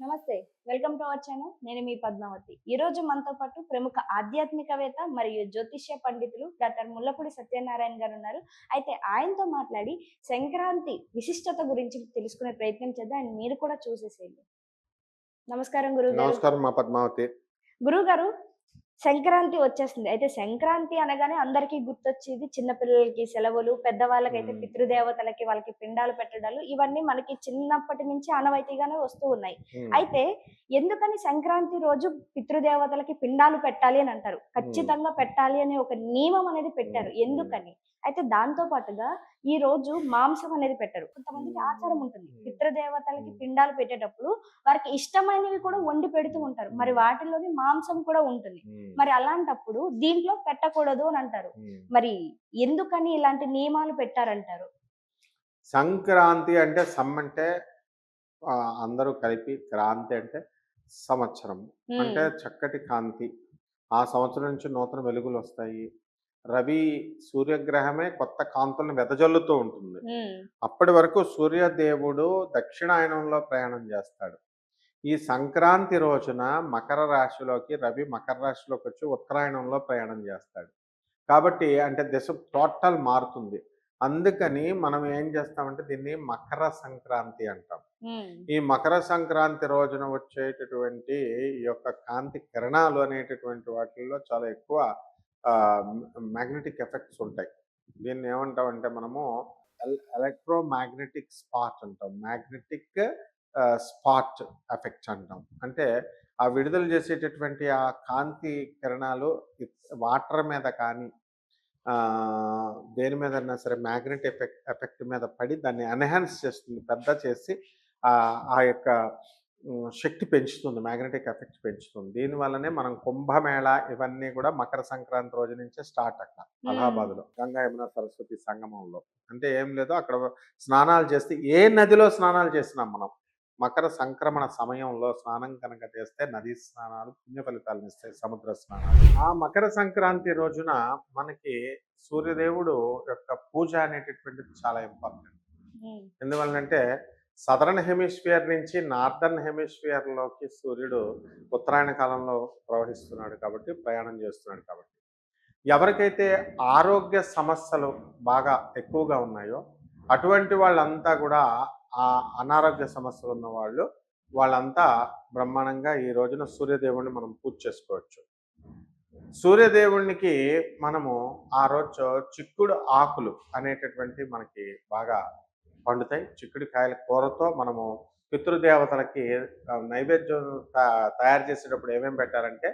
నమస్తే welcome to our channel. నేను మీ పద్మావతి. ఈ రోజు మనతో పాటు ప్రముఖ ఆధ్యాత్మికవేత్త మరియు జ్యోతిష్య పండితులు డాక్టర్ ముల్లపూడి సత్యనారాయణ గారు ఉన్నారు. అయితే ఆయనతో మాట్లాడి సంక్రాంతి విశిష్టత గురించి తెలుసుకునే ప్రయత్నం చేద్దాం. అండ్ మీరు కూడా చూసేసేయండి. నమస్కారం గురువు గారు నమస్కారం మా పద్మావతి. గురువు గారు సంక్రాంతి వచ్చేస్తుంది. అయితే సంక్రాంతి అనగానే అందరికీ గుర్తొచ్చేది చిన్నపిల్లలకి సెలవులు పెద్దవాళ్ళకైతే మ్మ్. పితృదేవతలకి వాళ్ళకి పిండాలు పెట్టడాలు ఇవన్నీ మనకి చిన్నప్పటి నుంచి ఆనవాయితీగానే వస్తూ ఉన్నాయి. అయితే ఎందుకని సంక్రాంతి రోజు పితృదేవతలకి పిండాలు పెట్టాలి అని అంటారు? ఖచ్చితంగా పెట్టాలి అనే ఒక నియమం అనేది పెట్టారు. ఎందుకని? అయితే దాంతో పాటుగా ఈ రోజు మాంసం అనేది పెట్టరు కొంతమందికి. ఆచారం ఉంటుంది. పితృదేవతలకి. పిండాలు పెట్టేటప్పుడు వారికి ఇష్టమైనవి కూడా వండి పెడుతూ ఉంటారు మరి. వాటిలోని మాంసం కూడా ఉంటుంది మరి అలాంటప్పుడు దీంట్లో పెట్టకూడదు అని అంటారు. మరి ఎందుకని ఇలాంటి నియమాలు పెట్టారంటారు సంక్రాంతి అంటే సమ్ అంటే అందరూ కలిపి క్రాంతి అంటే సంవత్సరం. అంటే చక్కటి కాంతి ఆ సంవత్సరం నుంచి నూతన వెలుగులు వస్తాయి రవి సూర్యగ్రహమే కొత్త కాంతులను వెదజల్లుతూ ఉంటుంది. అప్పటి వరకు సూర్యదేవుడు దక్షిణాయనంలో ప్రయాణం చేస్తాడు. ఈ సంక్రాంతి రోజున మకర రాశిలోకి రవి మకర రాశిలోకి వచ్చి ఉత్తరాయణంలో ప్రయాణం చేస్తాడు. కాబట్టి అంటే దిశ టోటల్ మారుతుంది. అందుకని మనం ఏం చేస్తామంటే దీన్ని మకర సంక్రాంతి అంటాం. ఈ మకర సంక్రాంతి రోజున వచ్చేటటువంటి ఈ యొక్క కాంతి కిరణాలు అనేటటువంటి వాటిల్లో చాలా ఎక్కువ మ్యాగ్నెటిక్ ఎఫెక్ట్స్ ఉంటాయి. దీన్ని ఏమంటామంటే మనము ఎలక్ట్రోమాగ్నెటిక్ స్పాట్ అంటాం. మ్యాగ్నెటిక్ స్పాట్ ఎఫెక్ట్ అంటాం. అంటే ఆ విడుదల చేసేటటువంటి ఆ కాంతి కిరణాలు వాటర్ మీద కానీ దేని మీద అయినా సరే మ్యాగ్నెట్ ఎఫెక్ట్ ఎఫెక్ట్ మీద పడి దాన్ని ఎన్హాన్స్ చేస్తుంది. పెద్ద చేసి ఆ యొక్క శక్తి పెంచుతుంది మ్యాగ్నెటిక్ ఎఫెక్ట్ పెంచుతుంది. దీనివల్లనే మనం కుంభమేళ ఇవన్నీ కూడా మకర సంక్రాంతి రోజు నుంచే స్టార్ట్ అక్కడ అలహాబాద్లో. గంగా యమున సరస్వతి సంగమంలో. అంటే ఏం లేదు అక్కడ స్నానాలు చేస్తే ఏ నదిలో స్నానాలు చేసినాం మనం? మకర సంక్రమణ సమయంలో స్నానం కనుక చేస్తే నదీ స్నానాలు పుణ్య ఫలితాలను ఇస్తాయి సముద్ర స్నానాలు. ఆ మకర సంక్రాంతి రోజున మనకి సూర్యదేవుడు యొక్క పూజ అనేటటువంటిది చాలా ఇంపార్టెంట్. ఎందువల్లంటే సదరన్ హెమిస్ఫియర్ నుంచి నార్దర్న్ హెమిస్ఫియర్లోకి సూర్యుడు ఉత్తరాయణ కాలంలో ప్రవహిస్తున్నాడు కాబట్టి ప్రయాణం చేస్తున్నాడు కాబట్టి. ఎవరికైతే ఆరోగ్య సమస్యలు బాగా ఎక్కువగా ఉన్నాయో అటువంటి వాళ్ళంతా కూడా ఆ అనారోగ్య సమస్యలు ఉన్న వాళ్ళు వాళ్ళంతా బ్రహ్మాండంగా ఈ రోజున సూర్యదేవుడిని మనం పూజ చేసుకోవచ్చు. సూర్యదేవునికి మనము ఆ రోజు చిక్కుడు ఆకులు అనేటటువంటి మనకి బాగా పండుతాయి. చిక్కుడు కాయల కూరతో మనము పితృదేవతలకి నైవేద్యం తా- తయారు చేసేటప్పుడు ఏమేమి పెట్టారంటే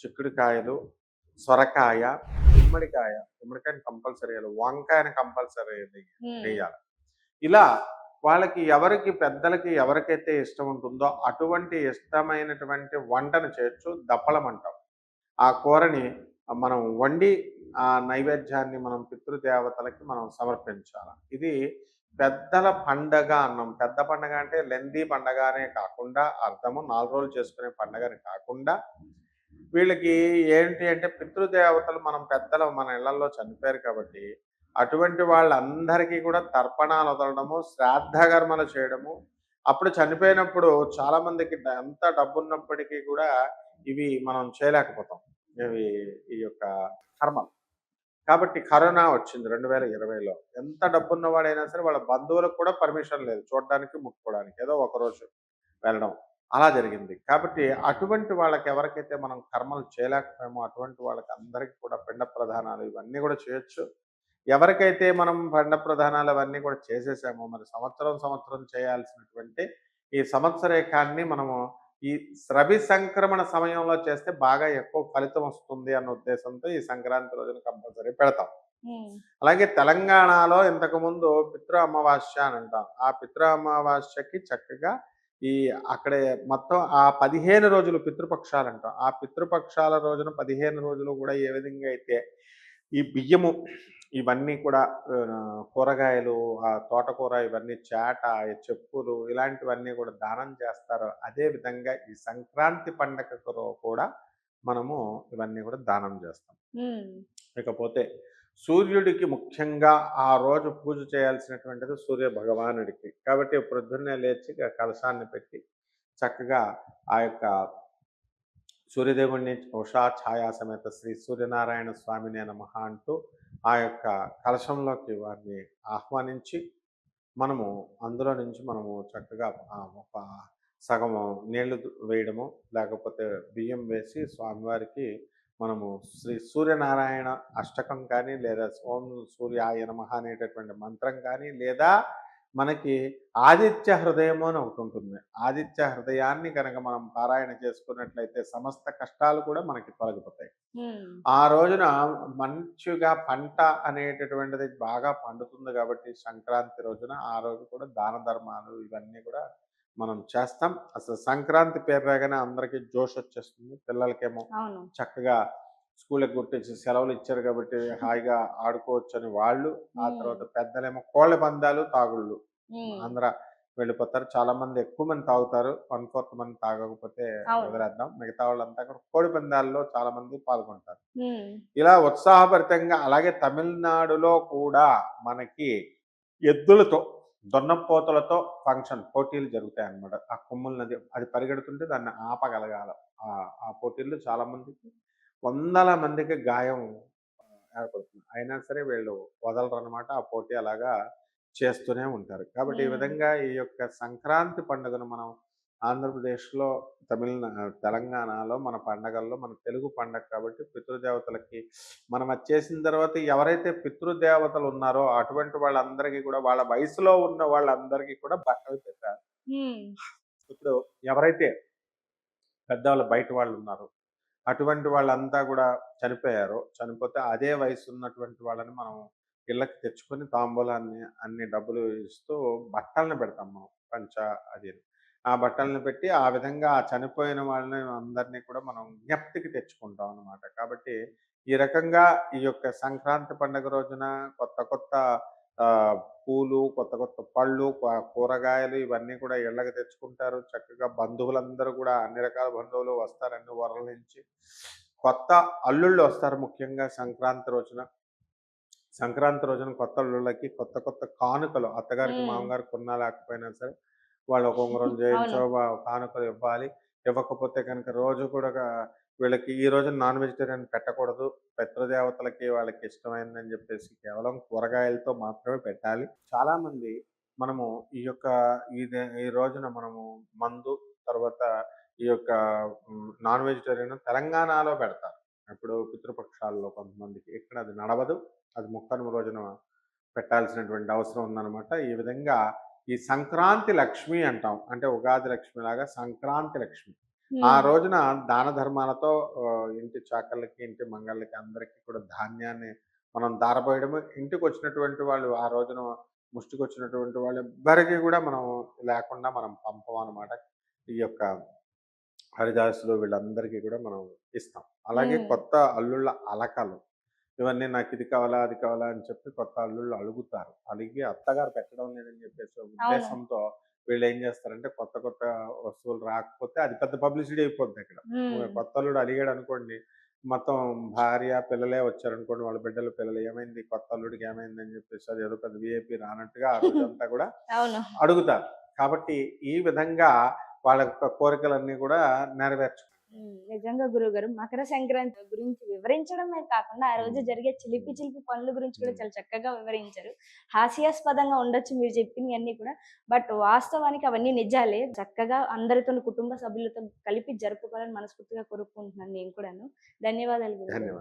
చిక్కుడు కాయలు సొరకాయ గుమ్మడికాయ గుమ్మడికాయని కంపల్సరీ వేయాలి వంకాయని కంపల్సరీ. వేయాలి. ఇలా వాళ్ళకి ఎవరికి పెద్దలకి ఎవరికైతే ఇష్టం ఉంటుందో అటువంటి ఇష్టమైనటువంటి వంటను చేయొచ్చు దప్పలం అంటాం. ఆ కూరని మనం వండి ఆ నైవేద్యాన్ని మనం పితృదేవతలకి మనం సమర్పించాలి. ఇది పెద్దల పండగ అన్నాం. పెద్ద పండగ అంటే లెందీ పండగనే కాకుండా అర్థము నాలుగు రోజులు చేసుకునే పండగని కాకుండా వీళ్ళకి ఏంటి అంటే పితృదేవతలు మనం పెద్దలు మన ఇళ్ళలో చనిపోయారు కాబట్టి అటువంటి వాళ్ళందరికీ కూడా తర్పణాలు వదలడము శ్రాద్ధకర్మలు చేయడము. అప్పుడు చనిపోయినప్పుడు చాలా మందికి ఎంత డబ్బు ఉన్నప్పటికీ కూడా ఇవి మనం చేయలేకపోతాం. ఇవి ఈ యొక్క కర్మలు. కాబట్టి కరోనా వచ్చింది రెండు వేల ఇరవైలో. ఎంత డబ్బు ఉన్నవాడైనా సరే వాళ్ళ బంధువులకు కూడా పర్మిషన్ లేదు. చూడడానికి ముట్టుకోవడానికి. ఏదో ఒక రోజు వెళ్ళడం. అలా జరిగింది. కాబట్టి అటువంటి వాళ్ళకి ఎవరికైతే మనం కర్మలు చేయలేకపోయామో అటువంటి వాళ్ళకి అందరికీ కూడా పిండ ప్రధానాలు ఇవన్నీ కూడా చేయొచ్చు. ఎవరికైతే మనం పిండ ప్రధానాలు అవన్నీ కూడా చేసేసామో మరి సంవత్సరం సంవత్సరం చేయాల్సినటువంటి ఈ సంవత్సరేకాన్ని మనము ఈ రవి సంక్రమణ సమయంలో చేస్తే బాగా ఎక్కువ ఫలితం వస్తుంది అన్న ఉద్దేశంతో ఈ సంక్రాంతి రోజున కంపల్సరీ పెడతాం. అలాగే తెలంగాణలో ఇంతకుముందు పితృ అమావాస్య అని అంటాం. ఆ పితృ అమావాస్యకి చక్కగా ఈ అక్కడే మొత్తం ఆ పదిహేను రోజులు పితృపక్షాలు అంటాం. ఆ పితృపక్షాల రోజున పదిహేను రోజులు కూడా ఏ విధంగా అయితే ఈ బియ్యము ఇవన్నీ కూడా కూరగాయలు ఆ తోటకూర ఇవన్నీ చేట చెప్పులు ఇలాంటివన్నీ కూడా దానం చేస్తారు. అదే విధంగా ఈ సంక్రాంతి పండగకు కూడా మనము ఇవన్నీ కూడా దానం చేస్తాం. ఇకపోతే సూర్యుడికి ముఖ్యంగా ఆ రోజు పూజ చేయాల్సినటువంటిది సూర్య భగవానుడికి. కాబట్టి ప్రొద్దున్నే లేచి కలశాన్ని పెట్టి చక్కగా ఆ యొక్క సూర్యదేవుణ్ణి ఉషా ఛాయా సమేత శ్రీ సూర్యనారాయణ స్వామినే నమః అంటూ ఆ యొక్క కలశంలోకి వారిని ఆహ్వానించి మనము అందులో నుంచి మనము చక్కగా ఒక సగం నీళ్ళు వేయడము లేకపోతే బియ్యం వేసి స్వామివారికి మనము శ్రీ సూర్యనారాయణ అష్టకం కానీ లేదా ఓం సూర్యాయ మహా అనేటటువంటి మంత్రం కానీ లేదా మనకి ఆదిత్య హృదయము అని ఒకటి ఉంటుంది. ఆదిత్య హృదయాన్ని కనుక మనం పారాయణ చేసుకున్నట్లయితే సమస్త కష్టాలు కూడా మనకి తొలగిపోతాయి. ఆ రోజున మంచిగా పంట అనేటటువంటిది బాగా పండుతుంది కాబట్టి సంక్రాంతి రోజున ఆ రోజు కూడా దాన ధర్మాలు ఇవన్నీ కూడా మనం చేస్తాం. అసలు సంక్రాంతి పేరు రాగానే అందరికీ జోష్ వచ్చేస్తుంది. పిల్లలకేమో చక్కగా స్కూల్కి గుర్తించి సెలవులు ఇచ్చారు కాబట్టి హాయిగా ఆడుకోవచ్చు అని వాళ్ళు ఆ. తర్వాత పెద్దలేమో కోళ్ళ పందాలు తాగుళ్ళు. ఆంధ్ర వెళ్ళిపోతారు. చాలా మంది ఎక్కువ మంది తాగుతారు. వన్ ఫోర్త్ మంది తాగకపోతే. వదిలేద్దాం. మిగతా వాళ్ళంతా కూడా కోడి పందాల్లో చాలా మంది పాల్గొంటారు. ఇలా ఉత్సాహభరితంగా అలాగే తమిళనాడులో కూడా మనకి ఎద్దులతో దొన్నపోతలతో ఫంక్షన్ పోటీలు జరుగుతాయి అన్నమాట ఆ కొమ్ముల నది అది పరిగెడుతుంటే దాన్ని ఆపగలగాల. ఆ ఆ పోటీల్లో చాలా మందికి వందల మందికి గాయం ఏర్పడుతుంది. అయినా సరే వీళ్ళు వదలరు అనమాట ఆ పోటీ అలాగా చేస్తూనే ఉంటారు. కాబట్టి ఈ. విధంగా ఈ యొక్క సంక్రాంతి పండుగను మనం ఆంధ్రప్రదేశ్లో తమిళనా తెలంగాణలో మన పండగల్లో మన తెలుగు పండగ కాబట్టి పితృదేవతలకి మనం అది చేసిన తర్వాత ఎవరైతే పితృదేవతలు ఉన్నారో అటువంటి వాళ్ళందరికీ కూడా వాళ్ళ వయసులో ఉన్న వాళ్ళందరికీ కూడా బట్టలు పెట్టారు ఇప్పుడు ఎవరైతే పెద్దవాళ్ళు బయట వాళ్ళు ఉన్నారో అటువంటి వాళ్ళంతా కూడా చనిపోయారు. చనిపోతే అదే వయసు ఉన్నటువంటి వాళ్ళని మనం ఇళ్ళకి తెచ్చుకొని తాంబూలాన్ని అన్ని డబ్బులు ఇస్తూ బట్టలను పెడతాం మనం పంచ అది ఆ బట్టలను పెట్టి ఆ విధంగా ఆ చనిపోయిన వాళ్ళని అందరినీ కూడా మనం జ్ఞప్తికి తెచ్చుకుంటాం అన్నమాట. కాబట్టి ఈ రకంగా ఈ యొక్క సంక్రాంతి పండుగ రోజున కొత్త కొత్త పూలు కొత్త కొత్త పళ్ళు కూరగాయలు ఇవన్నీ కూడా ఇళ్ళకి తెచ్చుకుంటారు. చక్కగా బంధువులందరూ కూడా అన్ని రకాల బంధువులు వస్తారు అన్ని వరల నుంచి. కొత్త అల్లుళ్ళు వస్తారు ముఖ్యంగా సంక్రాంతి రోజున. సంక్రాంతి రోజున కొత్త అల్లుళ్ళకి కొత్త కొత్త కానుకలు అత్తగారికి మ్మ్. మామగారికి కొన్నా లేకపోయినా సరే వాళ్ళు ఒక ఉంగరం చేయించో వా- కానుకలు ఇవ్వాలి. ఇవ్వకపోతే కనుక రోజు కూడా వీళ్ళకి ఈ రోజు నాన్ వెజిటేరియన్ పెట్టకూడదు. పితృదేవతలకి వాళ్ళకి ఇష్టమైందని చెప్పేసి కేవలం కూరగాయలతో మాత్రమే పెట్టాలి. చాలామంది మనము ఈ యొక్క ఈ దే- ఈ రోజున మనము మందు తర్వాత ఈ యొక్క నాన్ వెజిటేరియన్ తెలంగాణలో పెడతారు. ఇప్పుడు పితృపక్షాల్లో కొంతమందికి ఇక్కడ అది నడవదు. అది ముక్కనుమ రోజున పెట్టాల్సినటువంటి అవసరం ఉందన్నమాట. ఈ విధంగా ఈ సంక్రాంతి లక్ష్మి అంటాం. అంటే ఉగాది లక్ష్మి లాగా సంక్రాంతి లక్ష్మి. ఆ రోజున దాన ధర్మాలతో ఇంటి చాకళ్ళకి ఇంటి మంగళ్ళకి అందరికీ కూడా ధాన్యాన్ని మనం దారపోయడము ఇంటికి వచ్చినటువంటి వాళ్ళు ఆ రోజున ముష్టికి వచ్చినటువంటి వాళ్ళు ఎవ్వరికి కూడా మనం లేకుండా మనం పంపం అనమాట ఈ యొక్క హరిదాసులు వీళ్ళందరికీ కూడా మనం ఇస్తాం. అలాగే. కొత్త అల్లుళ్ళ అలకలు. ఇవన్నీ నాకు ఇది కావాలా అది కావాలా అని చెప్పి కొత్త అల్లుళ్ళు అడుగుతారు అడిగి అత్తగారు పెట్టడం లేదని చెప్పేసి ఉద్దేశంతో వీళ్ళు ఏం చేస్తారంటే కొత్త కొత్త వస్తువులు రాకపోతే అది పెద్ద పబ్లిసిటీ అయిపోద్ది అక్కడ. కొత్త అల్లుడు అడిగాడు అనుకోండి మొత్తం భార్య పిల్లలే వచ్చారనుకోండి వాళ్ళ బిడ్డలు పిల్లలు ఏమైంది? కొత్త అల్లుడికి ఏమైంది? అని చెప్పేసి అది ఏదో పెద్ద విఐపి రానట్టుగా ఆ రోజంతా కూడా అడుగుతారు. కాబట్టి ఈ విధంగా వాళ్ళ కోరికలన్నీ కూడా నెరవేర్చు ఉమ్, నిజంగా గురువు గారు మకర సంక్రాంతి గురించి వివరించడమే కాకుండా ఆ రోజు. జరిగే చిలిపి చిలిపి పనుల గురించి కూడా. చాలా చక్కగా వివరించారు హాస్యాస్పదంగా ఉండొచ్చు మీరు చెప్పినవి అన్ని కూడా బట్ వాస్తవానికి అవన్నీ నిజాలే చక్కగా అందరితో కుటుంబ సభ్యులతో కలిపి జరుపుకోవాలని మనస్ఫూర్తిగా కోరుకుంటున్నాను నేను కూడాను. ధన్యవాదాలు